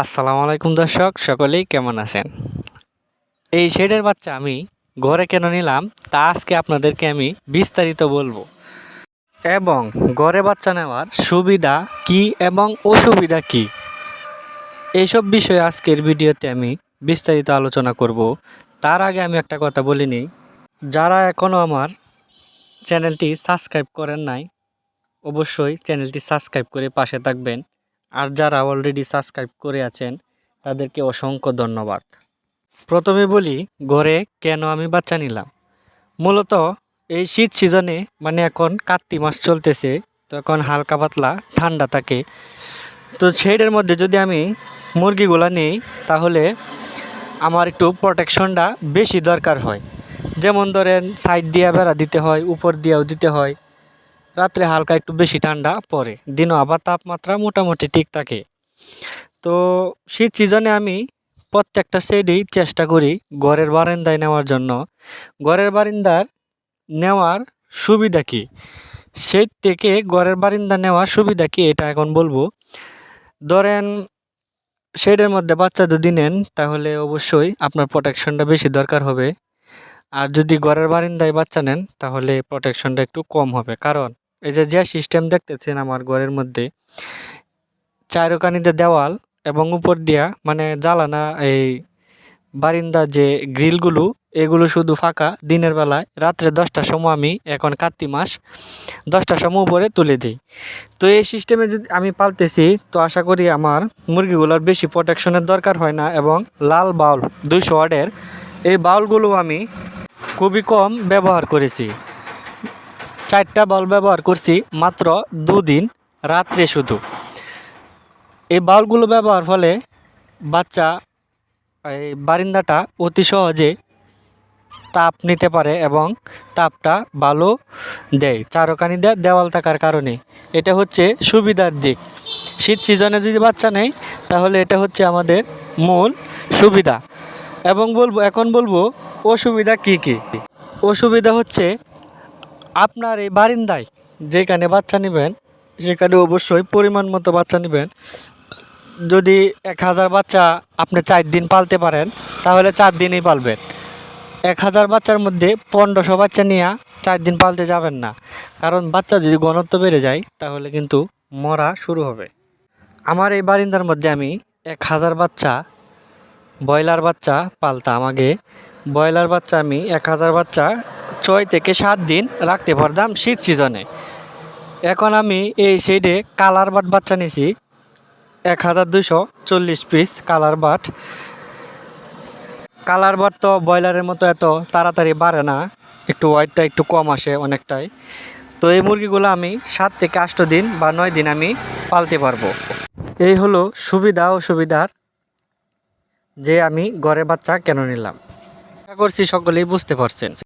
আসসালামু আলাইকুম দর্শক, সকলেই কেমন আছেন? এই শেডের বাচ্চা আমি ঘরে কেন নিলাম, তা আজকে আপনাদেরকে আমি বিস্তারিত বলব। এবং ঘরে বাচ্চা নেওয়ার সুবিধা কি এবং অসুবিধা কি? এইসব বিষয়ে আজকের ভিডিওতে আমি বিস্তারিত আলোচনা করব। তার আগে আমি একটা কথা বলে নিই, যারা এখনও আমার চ্যানেলটি সাবস্ক্রাইব করেন নাই, অবশ্যই চ্যানেলটি সাবস্ক্রাইব করে পাশে থাকবেন। আর যারা অলরেডি সাবস্ক্রাইব করে আছেন, তাদেরকে অসংখ্য ধন্যবাদ। প্রথমে বলি, ঘরে কেন আমি বাচ্চা নিলাম? মূলত এই শীত সিজনে মানে এখন কার্তিক মাস চলতেছে তো এখন হালকা পাতলা ঠান্ডা থাকে। তো শেডের মধ্যে যদি আমি মুরগিগুলা নিই, তাহলে আমার একটু প্রোটেকশনটা বেশি দরকার হয়। যেমন ধরেন সাইড দিয়ে বেড়া দিতে হয়, উপর দিয়েও দিতে হয়। রাত্রে হালকা একটু বেশি ঠান্ডা পড়ে দিনও আবার তাপমাত্রা মোটামুটি ঠিক থাকে। তো শীত সিজনে আমি প্রত্যেকটা সাইডেই চেষ্টা করি ঘরের বারান্দায় নেওয়ার জন্য। ঘরের বারিন্দার নেওয়ার সুবিধা কী? সেই থেকে ঘরের বারিন্দা নেওয়ার সুবিধা কী এটা এখন বলব। ধরেন শেডের মধ্যে বাচ্চা যদি নেন তাহলে অবশ্যই আপনার প্রোটেকশনটা বেশি দরকার হবে। আর যদি ঘরের বারিন্দায় বাচ্চা নেন তাহলে প্রোটেকশনটা একটু কম হবে। কারণ এই যে যে সিস্টেম দেখতেছেন আমার ঘরের মধ্যে চারোকানিতে দেওয়াল এবং উপর দিয়া মানে জ্বালানা এই বারিন্দা যে গ্রিলগুলো, এগুলো শুধু ফাঁকা। দিনের বেলায় রাত্রে দশটার সময় আমি এখন কার্তিক মাস, দশটার সময় উপরে তুলে দিই। তো এই সিস্টেমে যদি আমি পালতেছি, তো আশা করি আমার মুরগিগুলোর বেশি প্রোটেকশনের দরকার হয় না এবং লাল বাউল দুইশো ওয়ার্ডের এই বাউলগুলো আমি খুবই কম ব্যবহার করেছি। চারটা বাউল ব্যবহার করছি মাত্র দুদিন, রাত্রে শুধু। এই বাউলগুলো ব্যবহার ফলে বাচ্চা, এই বারিন্দাটা অতি সহজে তাপ নিতে পারে এবং তাপটা ভালো দেয়, চারকানি দেয় দেওয়াল থাকার কারণে। এটা হচ্ছে সুবিধার দিক। শীত সিজনে যদি বাচ্চা নেই, তাহলে এটা হচ্ছে আমাদের মূল সুবিধা। এবং বলব, এখন বলব, অসুবিধা কি কি? অসুবিধা হচ্ছে আপনার এই বারিন্দায় যেখানে বাচ্চা নেবেন, সেখানে অবশ্যই পরিমাণ মতো বাচ্চা নেবেন। যদি এক হাজার বাচ্চা আপনি চার দিন পালতে পারেন, তাহলে চার দিনই পালবেন। এক হাজার বাচ্চার মধ্যে পনেরোশো বাচ্চা নিয়ে চার দিন পালতে যাবেন না। কারণ বাচ্চা যদি ঘনত্ব বেড়ে যায়, তাহলে কিন্তু মরা শুরু হবে। আমার এই বারিন্দার মধ্যে আমি এক হাজার বাচ্চা, ব্রয়লার বাচ্চা পালতাম আগে। ব্রয়লার বাচ্চা আমি এক হাজার বাচ্চা ছয় থেকে সাত দিন রাখতে পারতাম শীত সিজনে। এখন আমি এই সাইডে কালার বাট বাচ্চা নিয়েছি। এক হাজার দুশো চল্লিশ piece colour but colour but তো ব্রয়লারের মতো এত তাড়াতাড়ি বাড়ে না। একটু ওয়েটটা একটু কম আসে অনেকটাই। তো এই মুরগিগুলো আমি সাত থেকে আষ্ট দিন বা নয় দিন আমি পালতে পারব। এই হলো সুবিধা অসুবিধার যে আমি ঘরে বাচ্চা কেন নিলাম। আশা করছি সকলেই বুঝতে পারছেন।